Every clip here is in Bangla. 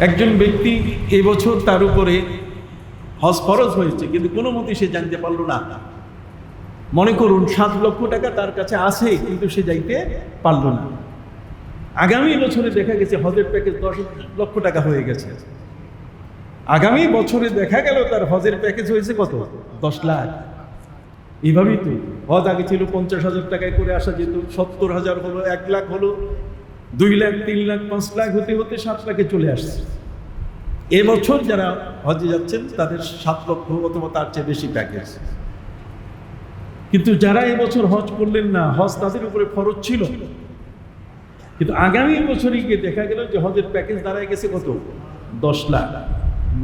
একজন ব্যক্তি এবছর তার উপরে হজ ফরজ হয়েছে, কিন্তু কোনো মতে সে জানতে পারল না। মনে করুন, সাত লক্ষ টাকা তার কাছে আছে, কিন্তু সে যাইতে পারল না। আগামী বছরে দেখা গেছে হজের প্যাকেজ দশ লক্ষ টাকা হয়ে গেছে। আগামী বছরে দেখা গেল তার হজের প্যাকেজ হয়েছে কত? দশ লাখ। এইভাবেই তো, হজ আগে ছিল পঞ্চাশ হাজার টাকায় করে আসা যেত, সত্তর হাজার হলো, এক লাখ হলো। দুই লাখ, তিন লাখ, পাঁচ লাখ হতে হতে সাত লাখে চলে আসছে। এবছর যারা হজে যাচ্ছেন, তাদের সাত লক্ষ অথবা তার চেয়ে বেশি প্যাকেজ কিন্তু যারা এবছর হজ করলেন না, হজ তাদের উপরে ফরজ ছিল। কিন্তু আগামী বছরই গিয়ে দেখা গেল যে হজের প্যাকেজ দাঁড়ায় গেছে কত? দশ লাখ।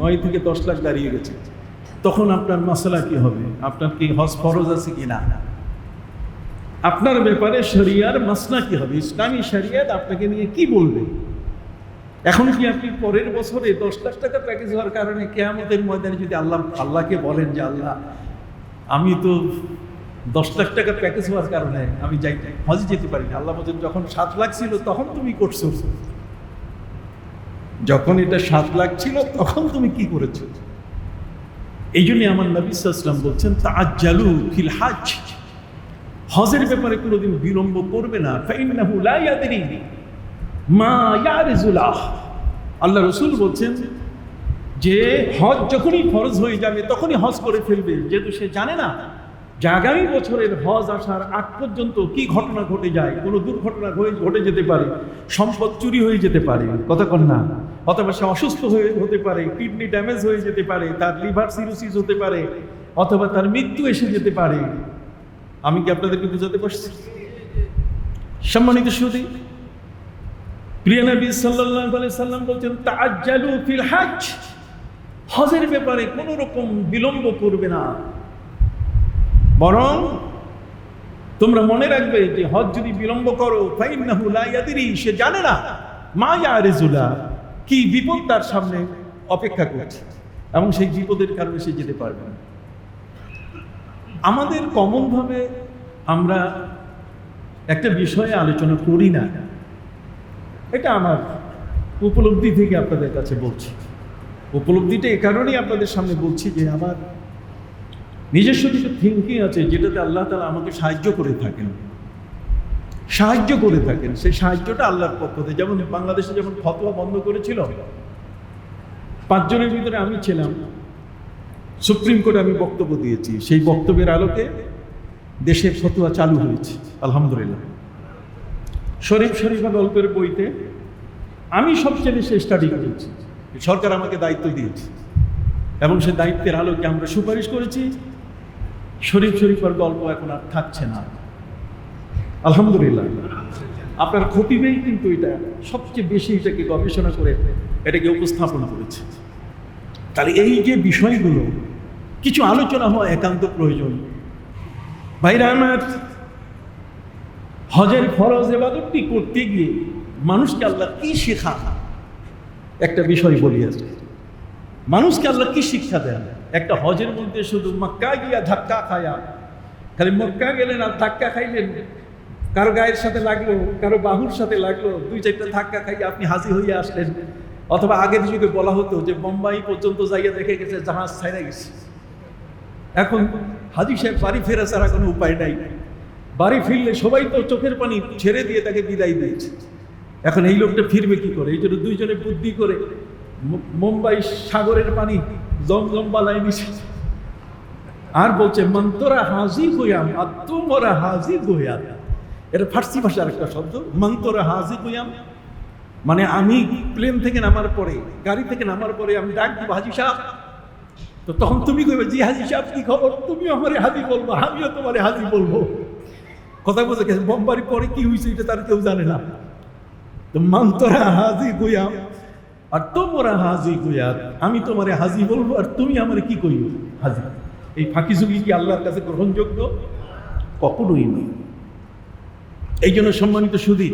নয় থেকে দশ লাখ দাঁড়িয়ে গেছে। তখন আপনার মশলা কি হবে? আপনার কি হজ ফরজ আছে কি না? আপনার ব্যাপারে শরিয়ার মাসনা কি হবে? ইসলামী শরিয়াত আপনাকে নিয়ে কি বলবে? এখন কি আপনি পরের বছরে দশ লাখ টাকা প্যাকেজ হওয়ার কারণে কেয়ামতের ময়দানে যদি আল্লাহ, আল্লাহকে বলেন যে আল্লাহ, আমি তো দশ লাখ টাকা প্যাকেজ হওয়ার কারণে আমি যাই, হজে যেতে পারি না। আল্লাহ বলছেন, যখন সাত লাখ ছিল, তখন তুমি করছ। যখন এটা সাত লাখ ছিল, তখন তুমি কি করেছ? এই জন্য আমার নবী সাল্লাম বলছেন তাজ্জালু ফিল হাজ। হজের ব্যাপারে কোনোদিন বিলম্ব করবে না। লা আল্লাহ রসুল বলছেন যে, হজ যখনই ফরজ হয়ে যাবে, তখনই হজ করে ফেলবে। যেহেতু সে জানে না যে আগামী বছরের হজ আসার আগ পর্যন্ত কি ঘটনা ঘটে যায়, কোনো দুর্ঘটনা ঘটে যেতে পারে, সম্পদ চুরি হয়ে যেতে পারে কতক্ষণ না। অথবা সে অসুস্থ হয়ে হতে পারে, কিডনি ড্যামেজ হয়ে যেতে পারে, তার লিভার সিরোসিস হতে পারে, অথবা তার মৃত্যু এসে যেতে পারে। আমি কি আপনাদেরকে বুঝাতে পারছি? সম্মানিত সুদী প্রিয় নবী সাল্লাল্লাহু আলাইহি সাল্লাম বলছেন, তাআজ্জালু ফিল হজ হজের ব্যাপারে কোনো রকম বিলম্ব করবে না। বরং তোমরা মনে রাখবে যে হজ যদি বিলম্ব করো, ফাইন্নাহু লা ইয়াদরি, সে জানে না মা ইয়ারিজুলা, কি বিপদ তার সামনে অপেক্ষা করছে। এবং সেই বিপদের কারণে সে যেতে পারবে না। আমাদের কমনভাবে আমরা একটা বিষয়ে আলোচনা করি না। এটা আমার উপলব্ধি থেকে আপনাদের কাছে বলছি। উপলব্ধিটা এ কারণেই আপনাদের সামনে বলছি যে আমার নিজস্ব কিছু থিঙ্কিং আছে যেটাতে আল্লাহ তালা আমাকে সাহায্য করে থাকেন। সাহায্য করে থাকেন। সেই সাহায্যটা আল্লাহর পক্ষ থেকে। যেমন বাংলাদেশে যেমন ফতোয়া বন্ধ করেছিল, পাঁচজনের ভিতরে আমি ছিলাম। সুপ্রিম কোর্টে আমি বক্তব্য দিয়েছি। সেই বক্তব্যের আলোকে দেশের ফতোয়া চালু হয়েছে। আলহামদুলিল্লাহ। শরীফ শরীফা গল্পের বইতে আমি সবচেয়ে বেশি স্টাডি করেছি। সরকার আমাকে দায়িত্ব দিয়েছে। এবং সে দায়িত্বের আলোকে আমরা সুপারিশ করেছি। শরীফ শরীফের গল্প এখন আর থাকছে না। আলহামদুলিল্লাহ। আপনার খতিবেই কিন্তু এটা সবচেয়ে বেশি এটাকে গবেষণা করে এটাকে উপস্থাপন করেছে। তাহলে এই যে বিষয়গুলো কিছু আলোচনা হওয়া একান্ত প্রয়োজন। ভাইরা, আমার হজের ফরজ এবাদতটি করতে গিয়ে মানুষকে আল্লাহ কি শেখা একটা বিষয় বলি আছে মানুষকে আল্লাহ কি শিক্ষা দেন? একটা হজের মধ্যে শুধু মক্কা গিয়া ধাক্কা খায়া, খালি মক্কা গেলেন আর ধাক্কা খাইলেন? কারও গায়ের সাথে লাগল, কারও বাহুর সাথে লাগল, দুই চারটা ধাক্কা খাইয়ে আপনি হাজির হইয়া আসলেন। অথবা আগের যুগে বলা হতো যে বোম্বাই পর্যন্ত যাইয়া দেখে গেছে জাহাজ ছাইরা গেছে। এখন হাজি সাহেব বাড়ি ফেরা ছাড়া কোনো উপায় নাই। বাড়ি ফিরলে সবাই তো চোখের পানি ছেড়ে দিয়ে তাকে বিদায় দিয়েছে এখন এই লোকটা ফিরবে কি করে? এই জন্য দুইজনে বুদ্ধি করে মুম্বাই সাগরের পানি জমজম বালাই নিছে আর বলছে মন্তরা হাজি গুয়াম, আর তোমরা হাজি গুয়াম। এটা ফার্সি ভাষার একটা শব্দ। মন্তরা হাজি গুয়াম। মানে আমি প্লেন থেকে নামার পরে, গাড়ি থেকে নামার পরে আমি ডাক দিব, হাজি সাহেব তো তখন তুমি কইবে, জি হাজি সাহেব, কি খবর? তুমি আমারে হাজি বলব, আমিও তোমারে হাজি বলব। কথা বলতে গেছে, বোম্বারি পরে কি হয়েছে এটা তার কেউ জানে না। তো মন্তরা হাজি গুয়াম আর তোমরা হাজি গুয়াত আমি তোমারে হাজি বলব, আর তুমি আমারে কি কইব? হাজি। এই ফাঁকি ঝুঁকি কি আল্লাহর কাছে গ্রহণযোগ্য? কখনোই নয়। এই জন্য সম্মানিত সুদী,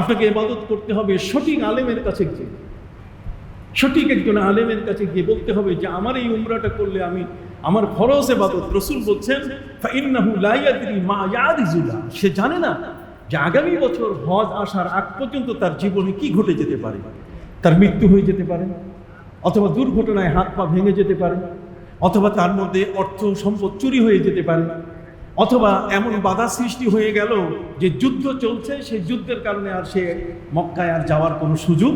আপনাকে ইবাদত করতে হবে সঠিক আলেমের কাছে গিয়ে। সঠিক একজন আলেমের কাছে গিয়ে বলতে হবে যে, আমার এই উমরাটা করলে আমি, আমার ফরজ এবাদত রসুল বলছেন সে জানে না যে আগামী বছর হজ আসার আগ পর্যন্ত তার জীবনে কি ঘটে যেতে পারে। তার মৃত্যু হয়ে যেতে পারে, অথবা দুর্ঘটনায় হাত পা ভেঙে যেতে পারে, অথবা তার মধ্যে অর্থ সম্পদ চুরি হয়ে যেতে পারে, অথবা এমন বাধা সৃষ্টি হয়ে গেল যে যুদ্ধ চলছে, সেই যুদ্ধের কারণে আর সে মক্কায় আর যাওয়ার কোনো সুযোগ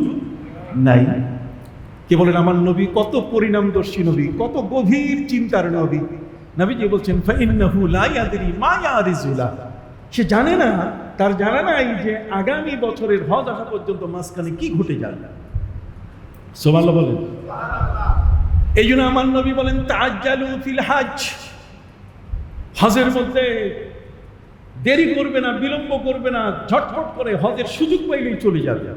নাই। কে বলেন, আমার নবী কত পরিণামদর্শী নবী, কত গভীর চিন্তার নবী। নবীজি বলছেন সে জানে না, তার জানা নাই যে আগামী বছরের হজ আসা পর্যন্ত মাঝখানে কি ঘটে যাবে। সোমাল্লা বলেন। এই জন্য আমার নবী বলেন তাজ্জালু ফিল হাজ। হজের মধ্যে দেরি করবে না, বিলম্ব করবে না, ঝটফট করে হজের সুযোগ পাইলেই চলে যাবে।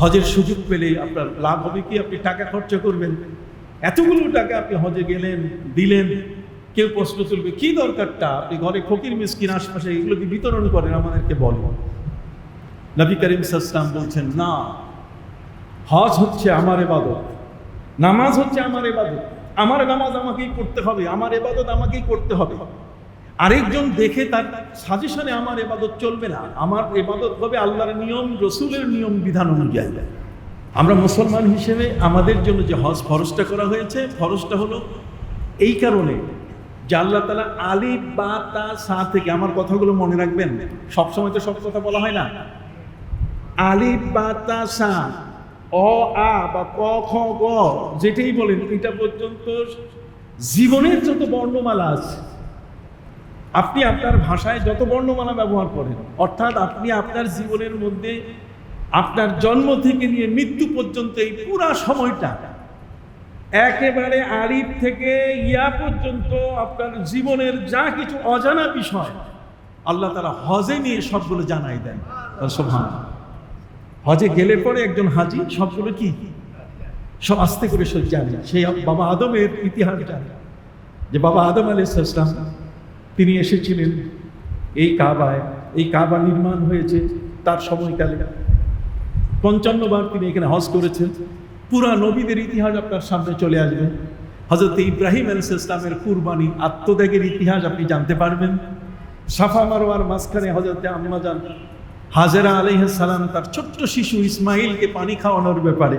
হজের সুযোগ পেলেই আপনার লাভ হবে কি? আপনি টাকা খরচ করবেন। এতগুলো টাকা আপনি হজে গেলেন, দিলেন। কেউ প্রশ্ন তুলবে, কি দরকারটা? আপনি ঘরে ফকির, মিসকিন, আশপাশে এগুলো কি বিতরণ করেন? আমাদেরকে বলেন নবী করিম সাসলাম বলছেন, না, হজ হচ্ছে আমার এবাদত নামাজ হচ্ছে আমার এবাদত আমার নামাজ আমাকেই করতে হবে, আমার এবাদত আমাকেই করতে হবে। আরেকজন দেখে তার সাজেশনে আমার এবাদত চলবে না। আমার এবাদত হবে আল্লাহর নিয়ম, রসুলের নিয়ম, বিধান অনুযায়ী। আমরা মুসলমান হিসেবে আমাদের জন্য যে হজ ফরজটা করা হয়েছে, ফরজটা হলো এই কারণে যে আল্লাহ তালা আলি, বা, তা, সা থেকে আমার কথাগুলো মনে রাখবেন। সবসময় তো সব কথা বলা হয় না। আলি, বা, তা, সা, অ, আ, বা, ক, খ, গ, যেটাই বলেন, এটা পর্যন্ত জীবনের যত বর্ণমালা আছে আপনি আপনার ভাষায় যত বর্ণমালা ব্যবহার করেন, অর্থাৎ আপনি আপনার জীবনের মধ্যে আপনার জন্ম থেকে নিয়ে মৃত্যু পর্যন্ত এই পুরা সময়টা একেবারে আরিফ থেকে ইয়া পর্যন্ত আপনার জীবনের যা কিছু অজানা বিষয়, আল্লাহ তারা হজে নিয়ে সবগুলো জানাই দেন। হজে গেলে পরে একজন হাজি, সবগুলো কি? সব আস্তে করে সব জানে। সেই বাবা আদমের ইতিহাস জানে। যে বাবা আদম আলাইসালাম তিনি এসেছিলেন। এই কাবায়, এই কাবা নির্মাণ হয়েছে তার সময়কালে। পঞ্চান্নবার তিনি এখানে হজ করেছেন। পুরা নবীদের ইতিহাস আপনার সামনে চলে আসবে। হজরত ইব্রাহিম আলস ইসলামের কুরবানি আত্মত্যাগের ইতিহাস আপনি জানতে পারবেন। সাফা মারোয়ার মাঝখানে হজরত আম্মাজান হাজেরা আলহ সালাম তার ছোট্ট শিশু ইসমাইলকে পানি খাওয়ানোর ব্যাপারে।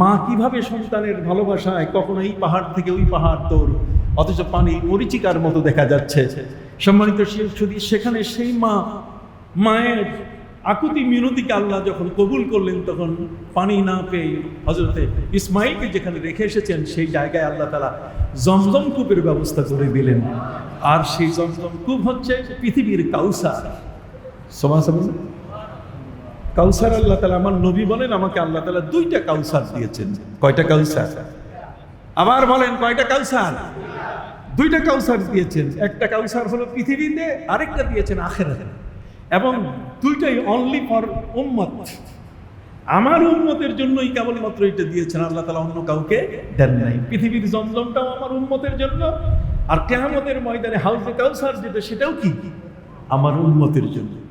মা কীভাবে সন্তানের ভালোবাসায় কখনো এই পাহাড় থেকে ওই পাহাড় দৌড়? অথচ পানি মরিচিকার মতো দেখা যাচ্ছে। সম্মানিত শুধু সেখানে সেই মা, মায়ের আকুতি মিনতিকে আল্লাহ যখন কবুল করলেন, তখন পানি না পেয়ে হজরতে ইসমাইলকে যেখানে রেখে এসেছেন, সেই জায়গায় আল্লাহ তালা জমজম কূপের ব্যবস্থা করে দিলেন। আর সেই জমজম কূপ হচ্ছে পৃথিবীর কাউসার। সমাজ কাউসার আল্লাহ তালা আমার নবী বলেন, আমাকে আল্লাহ তালা দুইটা কাউসার দিয়েছেন। কয়টা কাউসার? আবার বলেন, কয়টা কাউসার? দুইটা কাউসার দিয়েছেন। একটা কাউসার হলো পৃথিবীতে, আরেকটা দিয়েছেন আখেরাতে। এবং দুইটাই অনলি ফর উম্মত। আমার উন্মতের জন্যই কেবলমাত্র এটা দিয়েছেন, আল্লাহ তালা অন্য কাউকে দেন নাই। পৃথিবীর জমজমটাও আমার উন্মতের জন্য। আর কেহামতের ময়দানে হাউসে কাউসার যেটা, সেটাও কি? আমার উন্মতের জন্য।